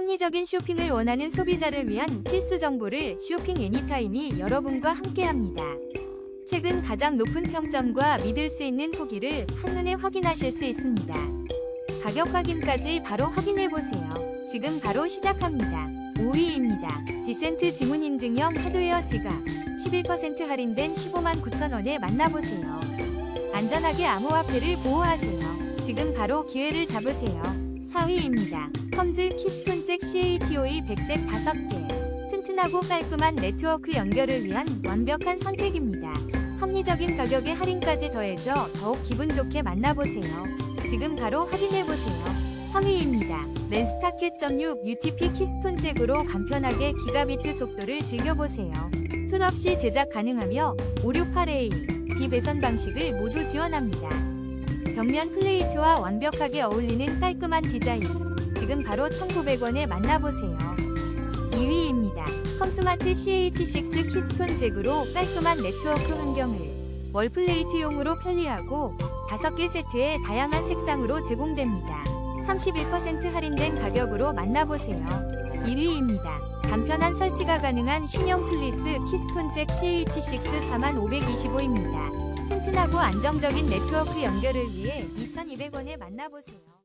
합리적인 쇼핑을 원하는 소비자를 위한 필수 정보를 쇼핑 애니타임이 여러분과 함께합니다. 최근 가장 높은 평점과 믿을 수 있는 후기를 한눈에 확인하실 수 있습니다. 가격 확인까지 바로 확인해 보세요. 지금 바로 시작합니다. 5위입니다. 디센트 지문 인증형 하드웨어 지갑 11% 할인된 15만 9천 원에 만나보세요. 안전하게 암호화폐를 보호하세요. 지금 바로 기회를 잡으세요. 4위입니다. 컴즈 키스톤 잭 CATOE 100색 5개. 튼튼하고 깔끔한 네트워크 연결을 위한 완벽한 선택입니다. 합리적인 가격에 할인까지 더해져 더욱 기분 좋게 만나보세요. 지금 바로 확인해보세요. 3위입니다. 렌스타켓.6 UTP 키스톤 잭으로 간편하게 기가비트 속도를 즐겨보세요. 툴 없이 제작 가능하며 568A, 비배선 방식을 모두 지원합니다. 벽면 플레이트와 완벽하게 어울리는 깔끔한 디자인. 지금 바로 1,900원에 만나보세요. 2위입니다. 컴스마트 CAT6 키스톤 잭으로 깔끔한 네트워크 환경을 월플레이트용으로 편리하고 5개 세트에 다양한 색상으로 제공됩니다. 31% 할인된 가격으로 만나보세요. 1위입니다. 간편한 설치가 가능한 신형 툴리스 키스톤 잭 CAT6 4525입니다. 튼튼하고 안정적인 네트워크 연결을 위해 2200원에 만나보세요.